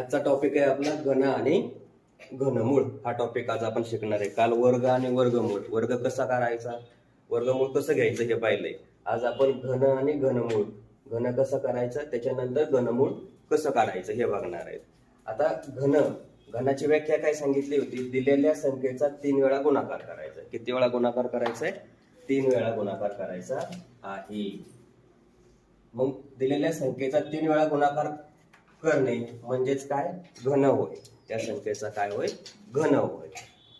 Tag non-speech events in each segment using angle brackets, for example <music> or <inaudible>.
आजचा टॉपिक आहे आपला घन आणि घनमूळ. हा टॉपिक आज आपण शिकणार आहे. काल वर्ग आणि वर्गमूळ. वर्ग कसा करायचा? वर्गमूळ कसं घ्यायचं हे पाहिलंय. आज आपण घन आणि घनमूळ. घन कसं करायचं? त्याच्यानंतर घनमूळ कसं काढायचं हे बघणार आहेत आता घन घनाची व्याख्या काय सांगितली होती? दिलेल्या संख्येचा तीन वेळा गुणाकार करायचा. किती वेळा गुणाकार करायचा आहे? तीन वेळा गुणाकार करायचा आहे. मग दिलेल्या संख्येचा तीन वेळा गुणाकार करणे म्हणजेच काय? घन होय. त्या संख्येचा काय होय? घन होय.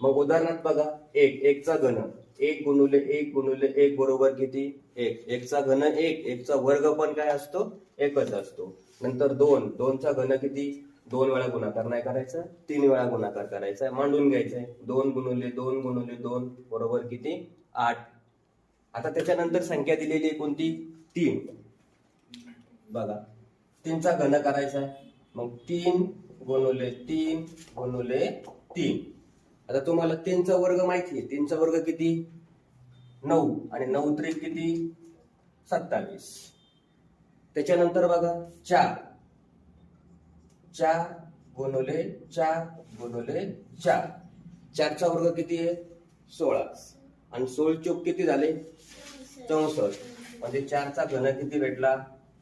मग उदाहरणार्थ बघा एक एकचा घन. एक गुणुले एक गुणुले एक बरोबर किती? एक. एकचा घन एक एकचा वर्ग पण काय असतो? एकच असतो. नंतर दोन. दोनचा घन किती? दोन वेळा गुणाकार नाही करायचा. तीन वेळा गुणाकार करायचा. आहे मांडून घ्यायचंय. दोन गुणुले दोन गुणुले दोन बरोबर किती? आठ. आता त्याच्यानंतर संख्या दिलेली आहे कोणती? तीन. बघा. तीनचा घन करायचा आहे. मग तीन गुणवले तीन गुणवले तीन. आता तुम्हाला तीनचा वर्ग माहिती आहे. तीनचा वर्ग किती? नऊ. आणि नऊ त्रिक किती? सत्तावीस. त्याच्यानंतर बघा चार. चार गुणवले चार गुणवले चार. चारचा वर्ग किती आहे? सोळा. आणि सोळ चोक किती झाले? चौसष्ट. म्हणजे चारचा घन किती भेटला?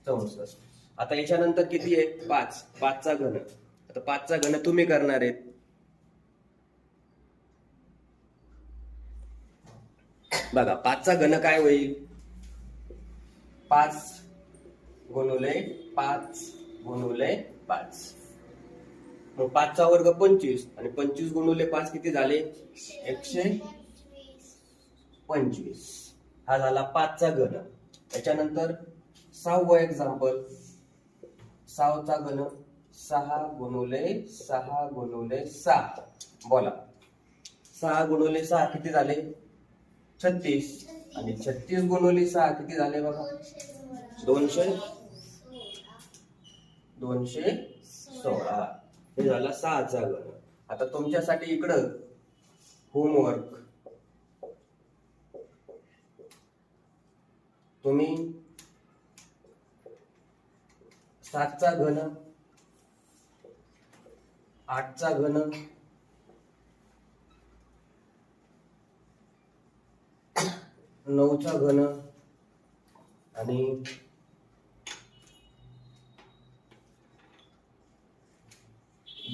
चौसष्ट. आता याच्यानंतर किती आहे? पाच. पाचचा घन. आता पाचचा घन तुम्ही करणार आहेत. बघा पाचचा घन काय होईल? पाच गुणवलय पाच गुणवलय पाच. मग पाचचा वर्ग पंचवीस. आणि पंचवीस गुणवले पाच किती झाले? एकशे पंचवीस. हा झाला पाचचा घन. त्याच्यानंतर सहावं एक्झाम्पल सहाचा घन सहा गुणुले सहा गुणुले सहा. बोला. सहा गुणुले सहा किती झाले? छत्तीस. आणि छत्तीस गुणुले सहा किती झाले बघा? दोनशे? दोनशे सोळा. हे झाला सहाचा घन. आता तुमच्यासाठी इकडं होमवर्क तुम्ही सातचा घन आठचा घन नऊचा घन आणि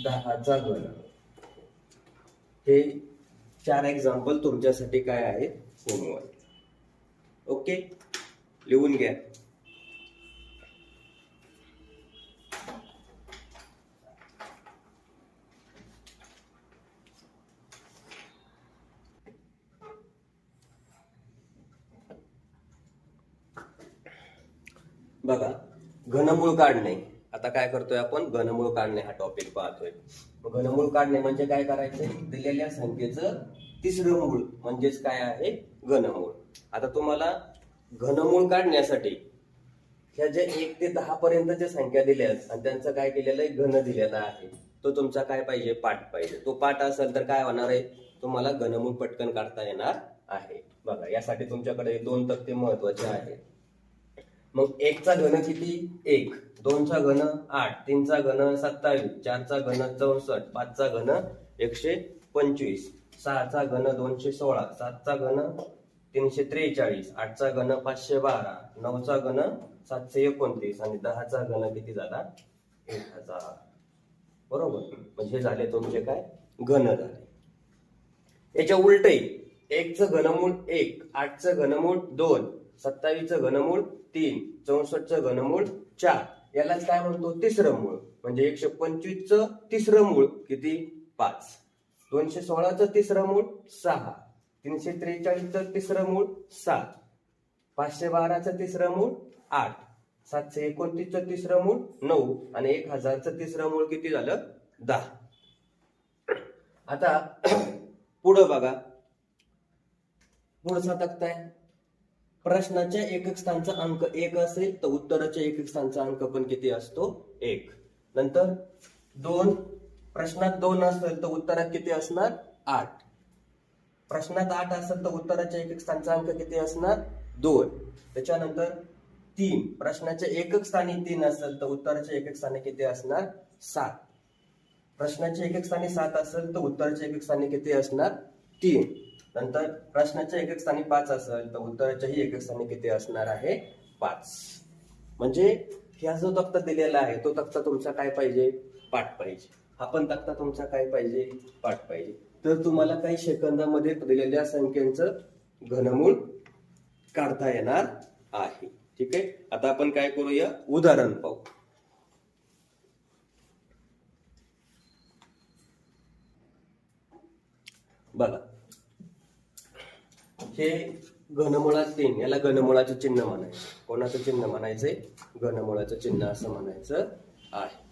दहाचा घन. हे चार एक्झाम्पल तुमच्यासाठी काय आहेत? होमवर्क ओके लिहून घ्या बघा घनमूळ काढणे. आता काय करतोय आपण? घनमूळ काढणे हा टॉपिक पाहतोय. घनमूळ काढणे म्हणजे काय करायचंय दिलेल्या संख्येचं तिसरं मूळ म्हणजेच काय आहे? घनमूळ. आता तुम्हाला घनमूळ काढण्यासाठी ह्या ज्या एक ते दहा पर्यंतच्या संख्या दिल्या आहेत आणि त्यांचं काय केलेलं आहे? घन दिलेला आहे. तो तुमचा काय पाहिजे? पाठ पाहिजे. तो पाठ असेल तर काय होणार आहे? तुम्हाला घनमूळ पटकन काढता येणार आहे. बघा यासाठी तुमच्याकडे दोन तक्ते महत्त्वाचे आहेत. मग एकचा घन किती एक दोनचा घन आठ तीनचा घन सत्तावीस चारचा घन चौसष्ट पाचचा घन एकशे पंचवीस सहाचा घन दोनशे सोळा सातचा घन तीनशे त्रेचाळीस आठचा घन पाचशे बारा नऊचा घन सातशे एकोणतीस आणि दहाचा घन किती झाला एक हजार बरोबर म्हणजे हे झाले तुमचे काय घन झाले याच्या उलटही एकचं घनमूळ एक आठचं घनमूळ दोन सत्तावीसचं घनमूळ तीन चौसष्टचं घनमूळ चार. यालाच काय म्हणतो? तिसरं मूळ. म्हणजे एकशे पंचवीसचं तिसरं मूळ किती? पाच. दोनशे सोळाचं तिसरं मूळ सहा. तीनशे त्रेचाळीसचं तिसरं मूळ सात. पाचशे बाराचं तिसरं मूळ आठ. सातशे एकोणतीसचं तिसरं मूळ नऊ. आणि एक हजारचं तिसरं मूळ किती झालं? दहा. आता <clears throat> पुढं बघा. पुढचा तक्ता आहे प्रश्नाच्या एकक स्थानचा अंक एक असेल तर उत्तराच्या एकक स्थानचा अंक पण किती असतो? एक. नंतर दोन. प्रश्नात दोन असेल तर उत्तरात किती असणार? आठ. प्रश्नात आठ असेल तर उत्तराच्या एकक स्थानचा अंक किती असणार? दोन. त्याच्यानंतर तीन. प्रश्नाच्या एकक स्थानी तीन असेल तर उत्तराच्या एकक स्थानी किती असणार? सात. प्रश्नाच्या एक एक स्थानी सात असेल तर उत्तराच्या एक एक स्थानी किती असणार? तीन. नंतर प्रश्नाच्या एकक स्थानी पाच असेल तर उत्तराच्याही एक स्थानी किती असणार आहे? पाच. म्हणजे ह्या जो तक्ता दिलेला आहे तो तक्ता तुमचा काय पाहिजे? पाठ पाहिजे. हा पण तक्ता तुमचा काय पाहिजे? पाठ पाहिजे. तर तुम्हाला काही सेकंदामध्ये दिलेल्या संख्येचं घनमूळ काढता येणार आहे. ठीक आहे? आता आपण काय करूया? उदाहरण पाहू. बघा. हे घनमुळात तीन याला घनमुळाचे चिन्ह म्हणायचं. कोणाचं चिन्ह म्हणायचंय? घनमुळाचं चिन्ह असं म्हणायचं आहे.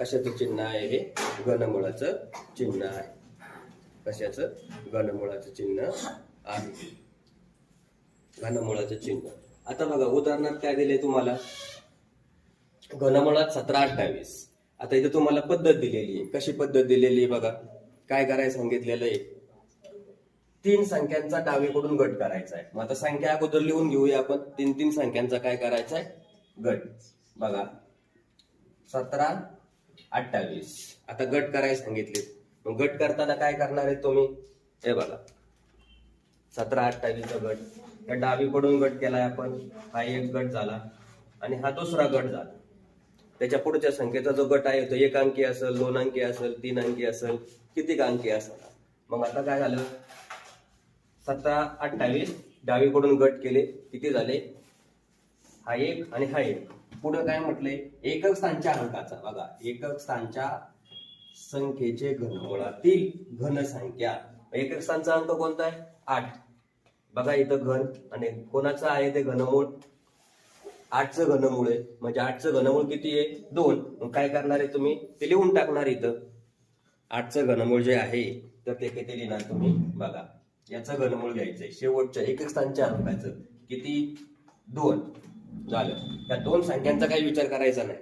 कशाचं चिन्ह आहे हे? घनमुळाचं चिन्ह आहे. कशाचं? घनमुळाचं चिन्ह आहे. घनमुळाचं चिन्ह. आता बघा उदाहरणार्थ काय दिले तुम्हाला? घनमुळात सतरा अठ्ठावीस. आता इथे तुम्हाला पद्धत दिलेली आहे. कशी पद्धत दिलेली आहे बघा? काय करायला सांगितलेलं आहे? तीन संख्यांचा डावीकडून गट करायचा आहे. मग आता संख्या अगोदर लिहून घेऊया आपण. तीन तीन संख्यांचा काय करायचा आहे? गट. बघा. सतरा अठ्ठावीस. आता गट करायला सांगितले. मग गट करताना काय करणार आहे तुम्ही? हे बघा. सतरा अठ्ठावीसचा गट. या डावीकडून गट केलाय आपण. हा एक गट झाला. आणि हा दुसरा गट झाला. त्याच्या पुढच्या संख्येचा जो गट आहे तो एक अंकी असेल दोन अंकी असेल तीन अंकी असेल किती अंकी असेल मग आता काय झालं? सतरा अठ्ठावीस डावीकडून गट केले किती झाले? हा एक आणि हा एक. पुढे काय म्हटले? एकक स्थानच्या अंकाचा. बघा एकक स्थानच्या संख्येचे घनमुळातील घनसंख्या. एकक स्थानचा अंक कोणता आहे? आठ. बघा इथं घन आणि कोणाचं आहे ते घनमूळ? आठचं घनमूळ आहे म्हणजे आठचं घनमूळ किती आहे? दोन. काय करणार आहे तुम्ही? ते लिहून टाकणार इथं. आठचं घनमूळ जे आहे तर ते किती लिहिणार तुम्ही? बघा. याचं घनमूळ घ्यायचंय शेवटच्या एक स्थानच्या अंकाचं किती? दोन. झालं. त्या दोन संख्यांचा काही विचार करायचा नाही.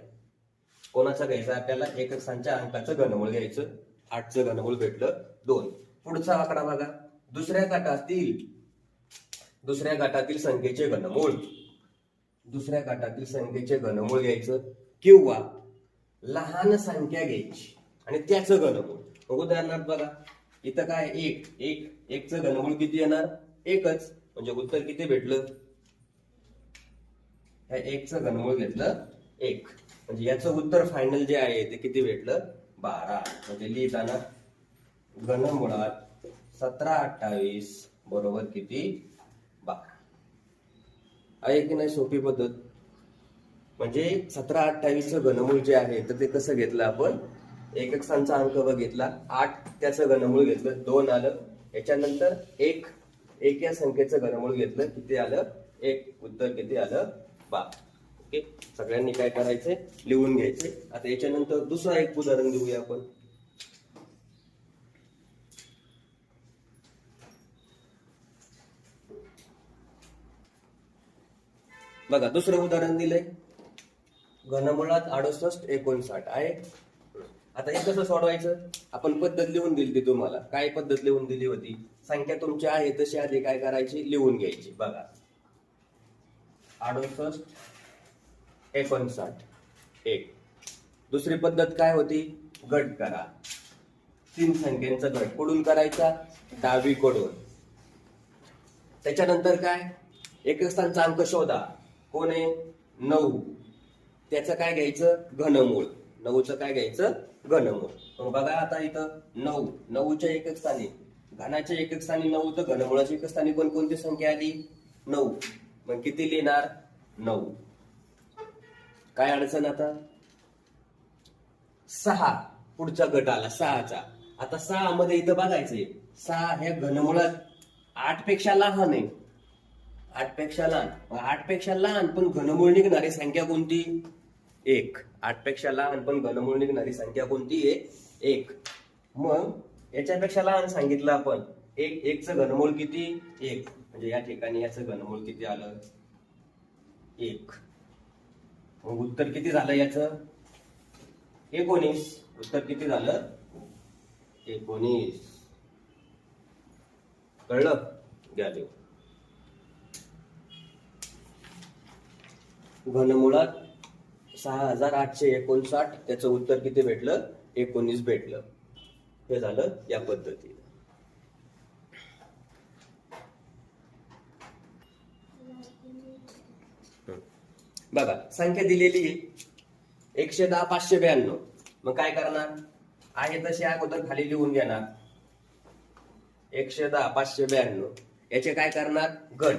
कोणाचा घ्यायचा? आपल्याला एक स्थानच्या अंकाचं घनमूळ घ्यायचं. आठचं घनमूळ भेटलं दोन. पुढचा आकडा बघा. दुसऱ्या गटातील दुसऱ्या गटातील संख्येचे घनमूळ. दुसऱ्या गटातील संख्येचे घनमूळ घ्यायचं किंवा लहान संख्या घ्यायची. आणि त्याचं घनमूळ. मग उदाहरणार्थ बघा. इथं काय एक. एक. एकचं घनमूळ किती येणार? एकच. म्हणजे उत्तर किती भेटलं? ह्या एकचं घनमूळ घेतलं एक. म्हणजे याचं उत्तर फायनल जे आहे ते किती भेटलं? बारा. म्हणजे लिहिताना घनमुळात सतरा अठ्ठावीस बरोबर किती? आहे की नाही सोपी पद्धत? म्हणजे सतरा अठ्ठावीसचं घनमूळ जे आहे तर ते कसं घेतलं आपण? एक स्थानचा अंक बघितला आठ त्याचं घनमूळ घेतलं दोन आलं याच्यानंतर एक एक या संख्येचं घनमूळ घेतलं किती आलं? एक. उत्तर किती आलं? बारा ओके? सगळ्यांनी काय करायचे लिहून घ्यायचे आता याच्यानंतर दुसरा एक उदाहरण देऊया आपण. बघा दुसरं उदाहरण दिलंय. घनमुळात अडुसष्ट एकोणसाठ आहे. आता हे कसं सोडवायचं? आपण पद्धत लिहून दिली ती तुम्हाला. काय पद्धत लिहून दिली होती? संख्या तुमची आहे तशी आधी काय करायची? लिहून घ्यायची. बघा. अडुसष्ट एकोणसाठ. एक. दुसरी पद्धत काय होती? गट करा. तीन संख्यांचा गट कुठून करायचा? डावीकडून. त्याच्यानंतर काय? एक स्थानचा अंक शोधा. कोण? आहे नऊ. त्याचं काय घ्यायचं? घनमूळ. नऊचं काय घ्यायचं? घनमूळ. मग बघा आता इथं नऊ. नऊच्या एकक स्थानी. घनाच्या एकक स्थानी नऊ तर घनमुळाच्या एकक स्थानी पण कोणती संख्या आली? नऊ. मग किती लिहिणार? नऊ. काय अडचण आता? सहा. पुढचा गट आला सहाचा. आता सहा मध्ये इथं बघायचंय. सहा ह्या घनमुळात आठपेक्षा लहान आहे. आठपेक्षा लहान. आठपेक्षा लहान पण घनमूळ निघणारी संख्या कोणती? एक. आठपेक्षा लहान पण घनमूळ निघणारी संख्या कोणती? आहे एक. मग याच्यापेक्षा लहान सांगितलं आपण. एक एकचं घनमूळ किती? एक. म्हणजे या ठिकाणी याचं घनमूळ किती आलं? एक. मग उत्तर किती झालं याचं? एकोणीस. उत्तर किती झालं? एकोणीस. कळलं? घ्या देऊ. घनमुळात सहा हजार आठशे एकोणसाठ त्याचं उत्तर किती भेटलं? एकोणीस भेटलं. हे झालं या पद्धतीने. बघा संख्या दिलेली आहे. एकशे दहा पाचशे ब्याण्णव. मग काय करणार? आहे तसे अगोदर खाली लिहून घेणार. एकशे दहा पाचशे ब्याण्णव. याचे काय करणार? गट.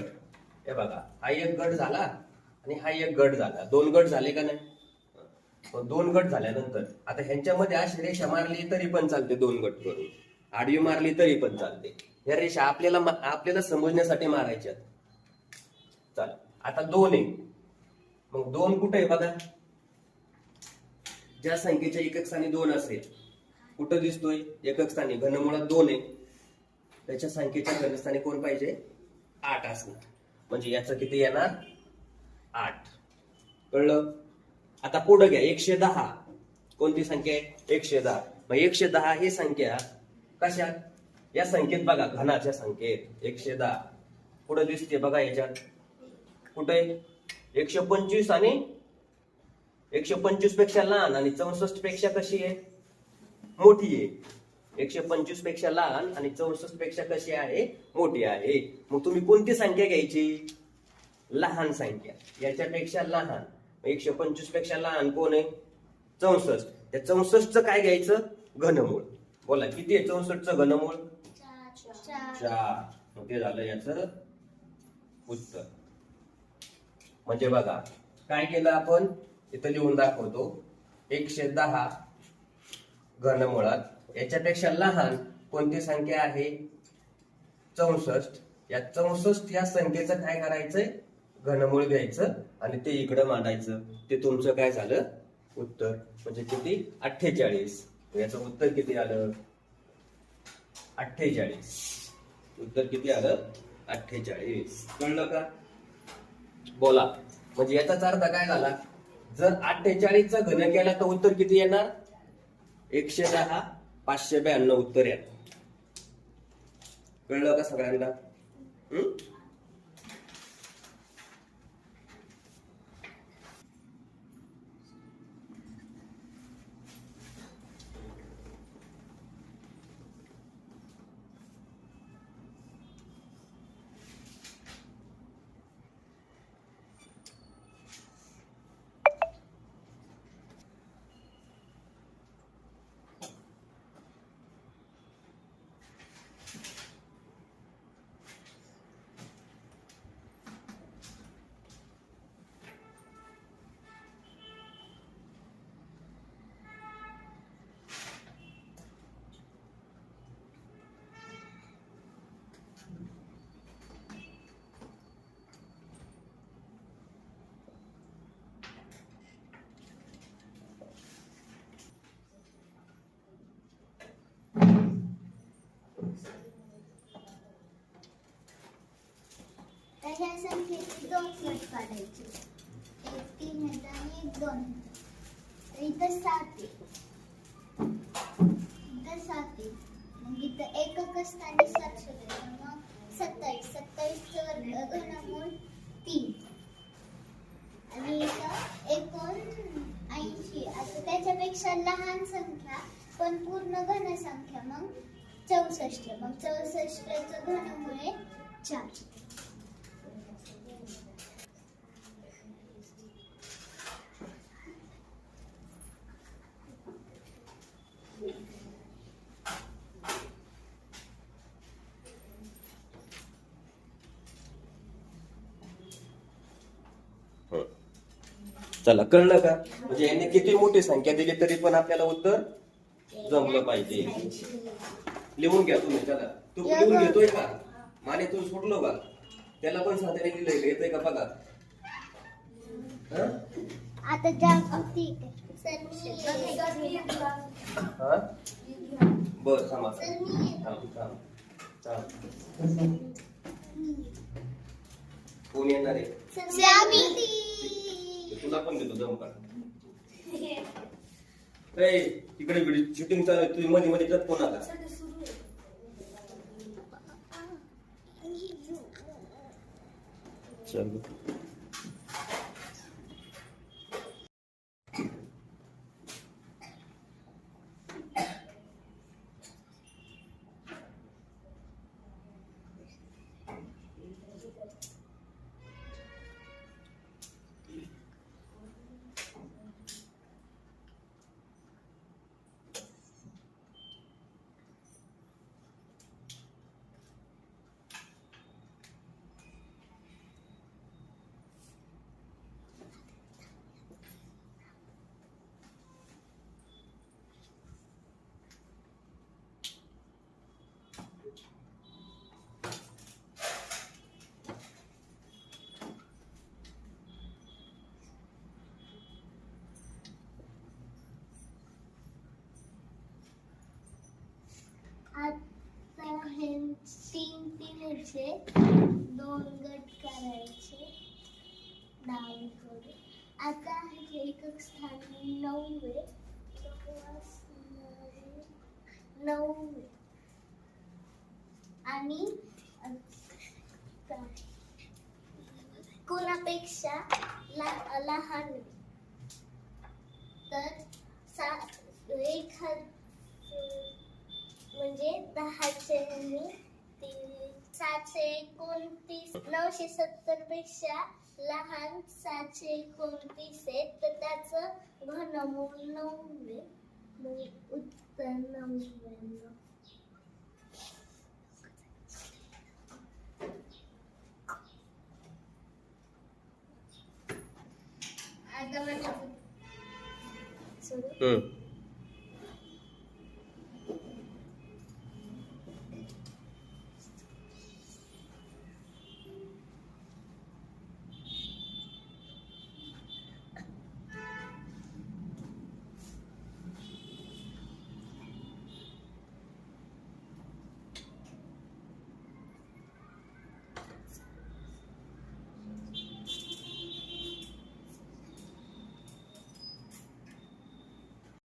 हे बघा हा एक गट झाला. आणि हा एक गट झाला. दोन गट झाले का नाही? दोन गट झाल्यानंतर आता ह्यांच्यामध्ये अशी रेषा मारली तरी पण चालते दोन गट करून. आडवी मारली तरी पण चालते. ह्या रेषा आपल्याला आपल्याला समजण्यासाठी मारायच्या चाल आता दोन आहे. मग दोन कुठे आहे बघा? ज्या संख्येच्या एकक स्थानी दोन असेल कुठं दिसतोय? एकक स्थानी. घनमुळात दोन आहे. त्याच्या संख्येच्या घनस्थानी कोण पाहिजे? आठ असणार. म्हणजे याचं किती येणार? आठ. कळलं? आता पुढं घ्या. एकशे दहा. कोणती संख्या आहे? एकशे दहा. मग एकशे दहा ही संख्या कशा या संख्येत बघा. घनाच्या संख्येत. एकशे दहा. पुढे दिसते बघा याच्यात. कुठे? एकशे पंचवीस आणि एकशे पंचवीसपेक्षा लहान आणि चौसष्टपेक्षा कशी आहे? मोठी आहे. एकशे पंचवीसपेक्षा लहान आणि चौसष्टपेक्षा कशी आहे? मोठी आहे. मग तुम्ही कोणती संख्या घ्यायची? लहान संख्या. याच्यापेक्षा लहान. एकशे पंचवीसपेक्षा लहान कोण आहे? चौसष्ट. त्या चौसष्टचं काय घ्यायचं? घनमूळ. बोला किती आहे चौसष्टचं घनमूळ? चार. मग ते झालं याच उत्तर. म्हणजे बघा काय केलं आपण? इथं लिहून दाखवतो. एकशे दहा घनमुळात. याच्यापेक्षा लहान कोणती संख्या आहे? चौसष्ट. या चौसष्ट या संख्येचं काय करायचंय? घनमूळ घ्यायचं आणि ते इकडं मांडायचं. ते तुमचं काय झालं? उत्तर. म्हणजे किती? अठ्ठेचाळीस. याचं उत्तर किती आलं? अठ्ठेचाळीस. उत्तर किती आलं? अठ्ठेचाळीस. कळलं का? बोला. म्हणजे याचाच अर्थ काय झाला? जर अठ्ठेचाळीसचा घन केला तर उत्तर किती येणार? एकशे दहा पाचशे ब्याण्णव उत्तर येणार. कळलं का सगळ्यांना? हं? तर ह्या दोन गट काढायचे. एक तीन ह्याचा आणि एक दोन इथं सात इथं सात मग इथं एकक स्थानी सात शोधायचं मग सत्तावीस. सत्तावीसचं वर्ग घनमूळ तीन. आणि इथं एकोण ऐंशी. आता त्याच्यापेक्षा लहान संख्या पण पूर्ण घन संख्या मग चौसष्ट मग चौसष्टचं घनमुळे चार चला कळलं का? म्हणजे यांनी किती मोठी संख्या दिली तरी पण आपल्याला उत्तर जमलं पाहिजे. लिहून घ्या तुम्ही चला. तू लिहून घेतोय का? माने तू सोडलो का त्याला पण साध्याने लिहिलंय येतंय का बघा? हं? आता हा? बर थांब. कोण येणार आहे? तुला पण देतो जम का ए इकडे शूटिंग चालू आहे तुम्ही मध्ये मध्ये जात कोण आता चल. संख्येचे दोन गट करायचे. डावीकडे आता हे एकक स्थानी नऊ आहे नऊ आणि कोणापेक्षा ला- लहान. तर सा एक हजार म्हणजे दहाचे आणि तीन सातशे एकोणतीस नऊशे सत्तरपेक्षा लहान सातशे एकोणतीस आहे तर त्याचं घनमूल नऊ आहे म्हणजे उत्तर नऊ. आता